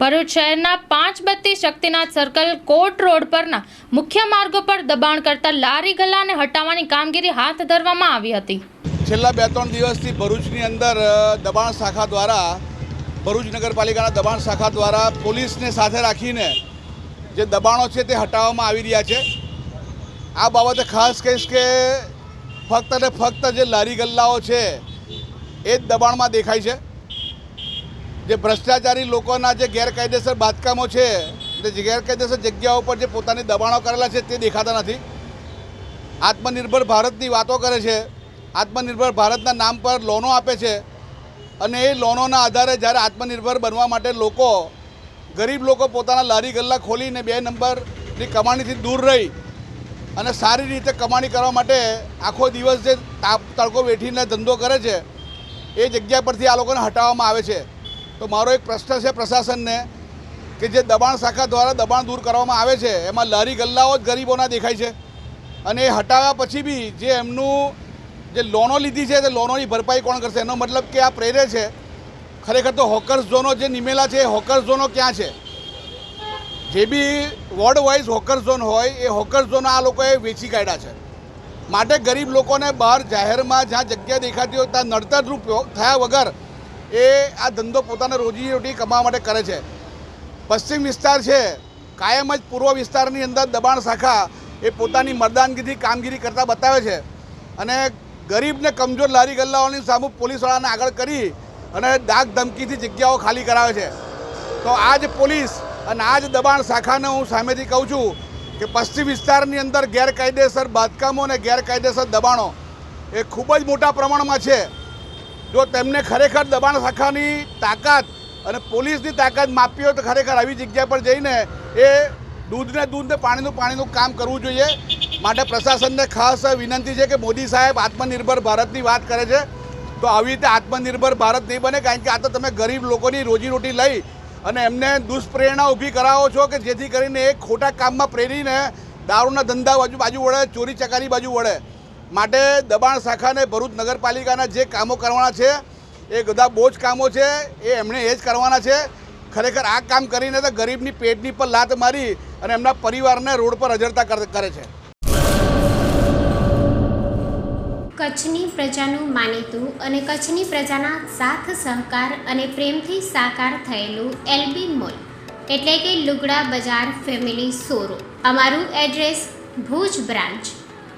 ભરૂચ શહેરના પાંચ બત્તી શક્તિનાથ સર્કલ કોટ રોડ પરના મુખ્ય માર્ગો પર દબાણ કરતા લારી ગલ્લાને હટાવવાની કામગીરી હાથ ધરવામાં આવી હતી. છેલ્લા બે ત્રણ દિવસથી ભરૂચની અંદર દબાણ શાખા દ્વારા, ભરૂચ નગરપાલિકાના દબાણ શાખા દ્વારા પોલીસને સાથે રાખીને જે દબાણો છે તે હટાવવામાં આવી રહ્યા છે. આ બાબતે ખાસ કહીશ કે ફક્ત ને ફક્ત જે લારી ગલ્લાઓ છે, એ જ દબાણમાં દેખાય છે. જે ભ્રષ્ટાચારી લોકોના જે ગેરકાયદેસર બાંધકામો છે, જે ગેરકાયદેસર જગ્યાઓ પર જે પોતાની દબાણો કરેલા છે તે દેખાતા નથી. આત્મનિર્ભર ભારતની વાતો કરે છે. આત્મનિર્ભર ભારતના નામ પર લોનો આપે છે. અને એ લોનોના આધારે જ્યારે આત્મનિર્ભર બનવા માટે લોકો, ગરીબ લોકો પોતાના લારી ગલ્લા ખોલીને બે નંબરની કમાણીથી દૂર રહી અને સારી રીતે કમાણી કરવા માટે આખો દિવસ જે તાપ તડકો વેઠીને ધંધો કરે છે, એ જગ્યા પરથી આ લોકોને હટાવવામાં આવે છે. તો મારો એક પ્રશ્ન છે પ્રશાસનને કે જે દબાણ શાખા દ્વારા દબાણ દૂર કરવામાં આવે છે, એમાં લારી ગલ્લાઓ જ ગરીબોના દેખાય છે. અને એ હટાવ્યા પછી બી જે એમનું જે લોનો લીધી છે, તે લોનોની ભરપાઈ કોણ કરશે? એનો મતલબ કે આ પ્રેરે છે. ખરેખર તો હોકર્સ ઝોનો જે નિમેલા છે, એ હોકર્સ ઝોનો ક્યાં છે? જે B ward wise hawker zone હોય, એ હોકર ઝોન આ લોકોએ વેચી કાઢ્યા છે. માટે ગરીબ લોકોને બહાર જાહેરમાં જ્યાં જગ્યા દેખાતી હોય, ત્યાં નડતરરૂપ થયા વગર એ આ ધંધો પોતાને રોજીરોટી કમાવા માટે કરે છે. પશ્ચિમ વિસ્તાર છે, કાયમ જ પૂર્વ વિસ્તારની અંદર દબાણ શાખા એ પોતાની મરદાનગીથી કામગીરી કરતા બતાવે છે. અને ગરીબને કમજોર લારી ગલ્લાઓની સામુ પોલીસવાળાને આગળ કરી અને દાગ ધમકીથી જગ્યાઓ ખાલી કરાવે છે. તો આ જ પોલીસ અને આ જ દબાણ શાખાને હું સામેથી કહું છું કે પશ્ચિમ વિસ્તારની અંદર ગેરકાયદેસર બાંધકામો અને ગેરકાયદેસર દબાણો એ ખૂબ જ મોટા પ્રમાણમાં છે. જો તેમને ખરેખર દબાણ શાખાની તાકાત અને પોલીસની તાકાત માપી હોય તો ખરેખર આવી જગ્યા પર જઈને એ દૂધને દૂધને પાણીનું પાણીનું કામ કરવું જોઈએ. માટે પ્રશાસનને ખાસ વિનંતી છે કે મોદી સાહેબ આત્મનિર્ભર ભારતની વાત કરે છે. તો આવી રીતે આત્મનિર્ભર ભારત નહીં બને, કારણ કે આ તો તમે ગરીબ લોકોની રોજીરોટી લઈ અને એમને દુષ્પ્રેરણા ઊભી કરાવો છો કે જેથી કરીને એ ખોટા કામમાં પ્રેરીને દારૂના ધંધા બાજુ બાજુ વળે ચોરી ચકારી બાજુ વળે. માટે દબાણ શાખાને ભરૂચ નગરપાલિકાના જે કામો કરવાના છે, એ બધા બહુ જ કામો છે, એ એમણે એ જ કરવાના છે. ખરેખર આ કામ કરીને તો ગરીબની પેટની પર લાત મારી અને એમના પરિવારને રોડ પર અજરતા કર- કરે છે. કચ્છની પ્રજાનું માનીતું અને કચ્છની પ્રજાના સાથ, સહકાર અને પ્રેમથી સાકાર થયેલું એલબી મોલ. એટલે કે લુગડા બજાર ફેમિલી શોરૂમ. અમારું address Bhuj branch.